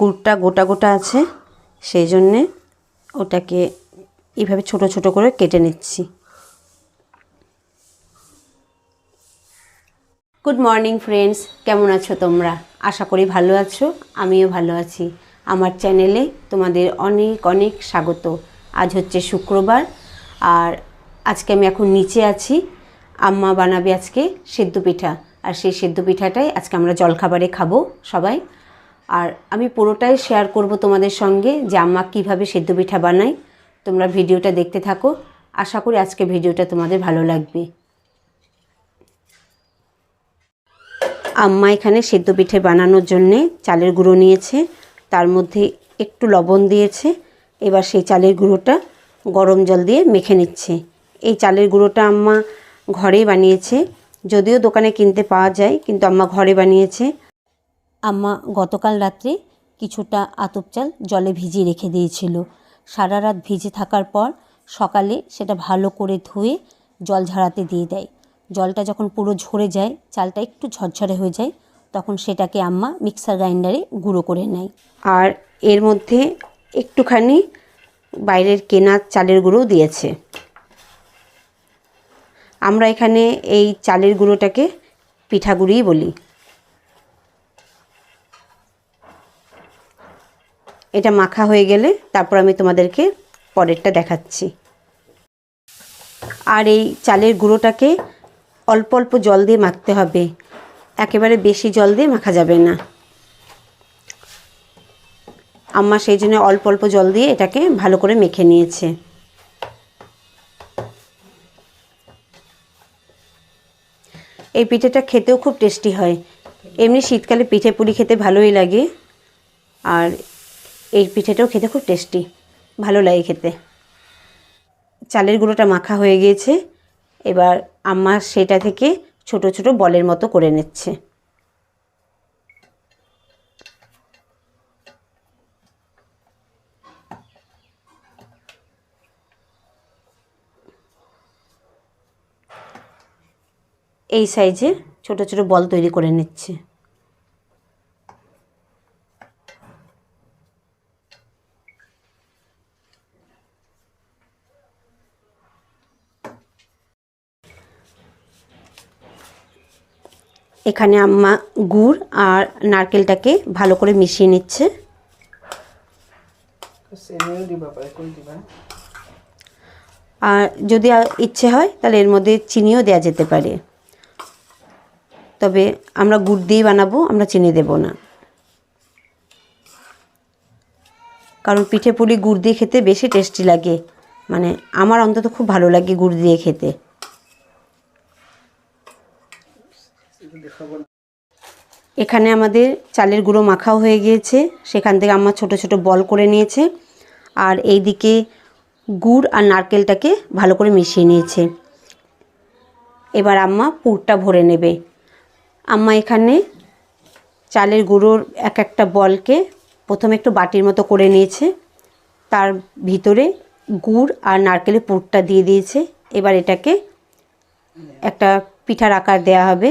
গুড়টা গোটা গোটা আছে, সেই জন্যে ওটাকে এইভাবে ছোট ছোট করে কেটে নিচ্ছি। গুড মর্নিং ফ্রেন্ডস কেমন আছো তোমরা? আশা করি ভালো আছো, আমিও ভালো আছি। আমার চ্যানেলে তোমাদের অনেক অনেক স্বাগত। আজ হচ্ছে শুক্রবার, আর আজকে আমি এখন নিচে আছি। আম্মা বানাবে আজকে সেদ্ধ পিঠা, আর সেই সেদ্ধ পিঠাটাই আজকে আমরা জলখাবারে খাব সবাই। আর আমি পুরোটাই শেয়ার করব তোমাদের সঙ্গে যে আম্মা কীভাবে সেদ্ধ পিঠা বানায়। তোমরা ভিডিওটা দেখতে থাকো। আশা করি আজকে ভিডিওটা তোমাদের ভালো লাগবে। আম্মা এখানে সেদ্ধ পিঠে বানানোর জন্যে চালের গুঁড়ো নিয়েছে। তার মধ্যে একটু লবণ দিয়েছে। এবার সেই চালের গুঁড়োটা গরম জল দিয়ে মেখে নিচ্ছে। এই চালের গুঁড়োটা আম্মা ঘরেই বানিয়েছে। যদিও দোকানে কিনতে পাওয়া যায়, কিন্তু আম্মা ঘরে বানিয়েছে। আম্মা গতকাল রাত্রে কিছুটা আতপ চাল জলে ভিজিয়ে রেখে দিয়েছিল। সারা রাত ভিজে থাকার পর সকালে সেটা ভালো করে ধুয়ে জল ঝাড়াতে দিয়ে দেয়। জলটা যখন পুরো ঝরে যায়, চালটা একটু ঝরঝরে হয়ে যায়, তখন সেটাকে আম্মা মিক্সার গ্রাইন্ডারে গুঁড়ো করে নেয়। আর এর মধ্যে একটুখানি বাইরের কেনা চালের গুঁড়ো দিয়েছে। আমরা এখানে এই চালের গুঁড়োটাকে পিঠাগুড়িই বলি। এটা মাখা হয়ে গেলে তারপর আমি তোমাদেরকে পরেরটা দেখাচ্ছি। আর এই চালের গুঁড়োটাকে অল্প অল্প জল দিয়ে মাখতে হবে। একেবারে বেশি জল দিয়ে মাখা যাবে না। আম্মা সেই জন্য অল্প অল্প জল দিয়ে এটাকে ভালো করে মেখে নিয়েছে। এই পিঠেটা খেতেও খুব টেস্টি হয়। এমনি শীতকালে পিঠে পুলি খেতে ভালোই লাগে। আর এই পিঠেটাও খেতে খুব টেস্টি। ভালো লাগে খেতে। চালের গুঁড়োটা মাখা হয়ে গিয়েছে। এবার আম্মা সেটা থেকে ছোট ছোট বলের মতো করে নিচ্ছে। এই সাইজে ছোট ছোট বল তৈরি করে নিচ্ছে। এখানে আম্মা গুড় আর নারকেলটাকে ভালো করে মিশিয়ে নিচ্ছে। আর যদি ইচ্ছে হয় তাহলে এর মধ্যে চিনিও দেওয়া যেতে পারে। তবে আমরা গুড় দিয়েই বানাবো আমরা চিনি দেব না। কারণ পিঠে পুলি গুড় দিয়ে খেতে বেশি টেস্টি লাগে। মানে আমার অন্তত খুব ভালো লাগে গুড় দিয়ে খেতে। এখানে আমাদের চালের গুঁড়ো মাখাও হয়ে গিয়েছে। সেখান থেকে আম্মা ছোট ছোট বল করে নিয়েছে। আর এইদিকে গুড় আর নারকেলটাকে ভালো করে মিশিয়ে নিয়েছে। এবার আম্মা পুরটা ভরে নেবে। আম্মা এখানে চালের গুঁড়োর এক একটা বলকে প্রথমে একটু বাটির মতো করে নিয়েছে। তার ভিতরে গুড় আর নারকেলের পুরটা দিয়ে দিয়েছে। এবার এটাকে একটা পিঠার আকার দেয়া হবে।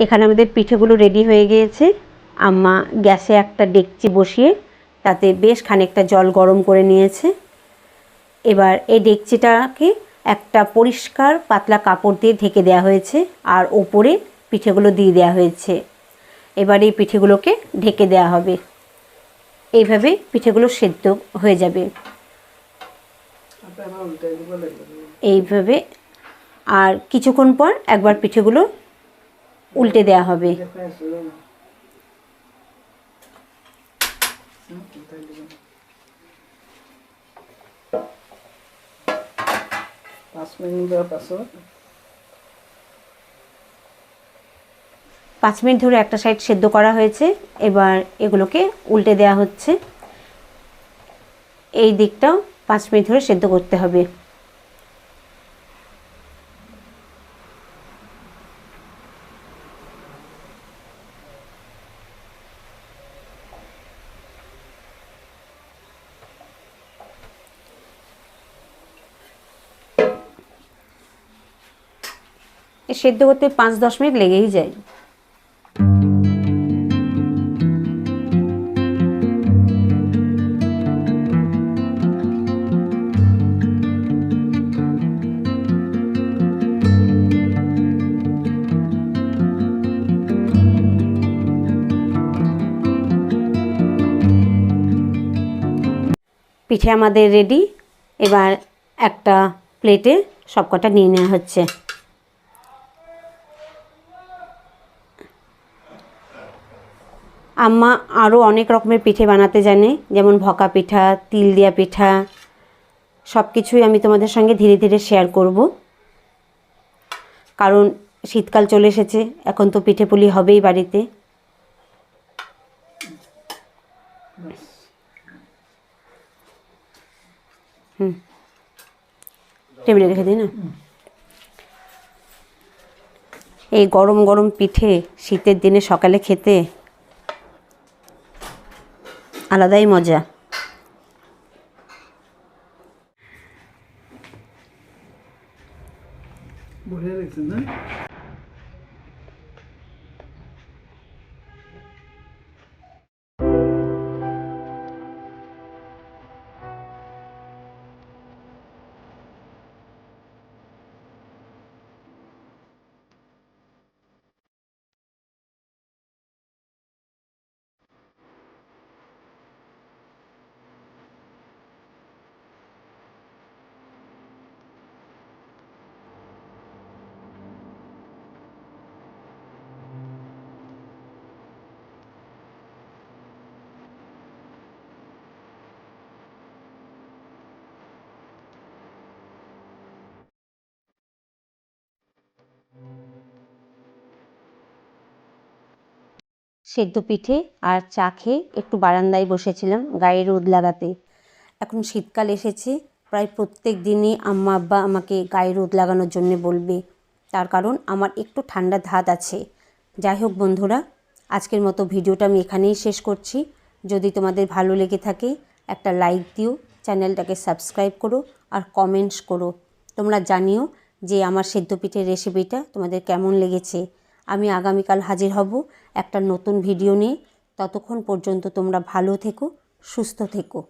এখানে আমাদের পিঠেগুলো রেডি হয়ে গিয়েছে। আম্মা গ্যাসে একটা ডেকচি বসিয়ে তাতে বেশ খানিকটা জল গরম করে নিয়েছে। এবার এই ডেকচিটাকে একটা পরিষ্কার পাতলা কাপড় দিয়ে ঢেকে দেওয়া হয়েছে আর ওপরে পিঠেগুলো দিয়ে দেওয়া হয়েছে। এবার এই পিঠেগুলোকে ঢেকে দেওয়া হবে। এইভাবে পিঠেগুলো সেদ্ধ হয়ে যাবে। দিব লাগবে এইভাবে আর কিছুক্ষণ পর একবার পিঠেগুলো উল্টে দেওয়া হবে। পাঁচ মিনিট পাঁচ মিনিট ধরে একটা সাইড সেদ্ধ করা হয়েছে। এবার এগুলোকে উল্টে দেওয়া হচ্ছে। এই দিকটাও পাঁচ মিনিট ধরে সেদ্ধ করতে হবে। সেদ্ধ করতে পাঁচ দশ মিনিট লেগেই যায়। পিঠে আমাদের রেডি এবার একটা প্লেটে সবকটা নিয়ে নেওয়া হচ্ছে। আম্মা আরও অনেক রকমের পিঠে বানাতে জানে, যেমন ভকা পিঠা তিল দিয়া পিঠা সব কিছুই আমি তোমাদের সঙ্গে ধীরে ধীরে শেয়ার করব। কারণ শীতকাল চলে এসেছে, এখন তো পিঠে পুলি হবেই বাড়িতে। হুম। টেবিলে রেখে দিই না? এই গরম গরম পিঠে শীতের দিনে সকালে খেতে আলাদাই মজা। বলে রেখেছেন না? সেদ্ধ পিঠে আর চা খেয়ে একটু বারান্দায় বসেছিলাম গায়ে রোদ লাগাতে। এখন শীতকাল এসেছে, প্রায় প্রত্যেক দিনই আম্মা, আব্বা আমাকে গায়ে রোদ লাগানোর জন্য বলবে। তার কারণ আমার একটু ঠান্ডা ধাত আছে। যাই হোক বন্ধুরা, আজকের মতো ভিডিওটা আমি এখানেই শেষ করছি। যদি তোমাদের ভালো লেগে থাকে, একটা লাইক দিও, চ্যানেলটাকে সাবস্ক্রাইব করো আর কমেন্টস করো। তোমরা জানিও যে আমার সেদ্ধ পিঠের রেসিপিটা তোমাদের কেমন লেগেছে, আমি আগামীকাল হাজির হব একটা নতুন ভিডিও নিয়ে। ততক্ষণ পর্যন্ত তোমরা ভালো থেকো, সুস্থ থেকো।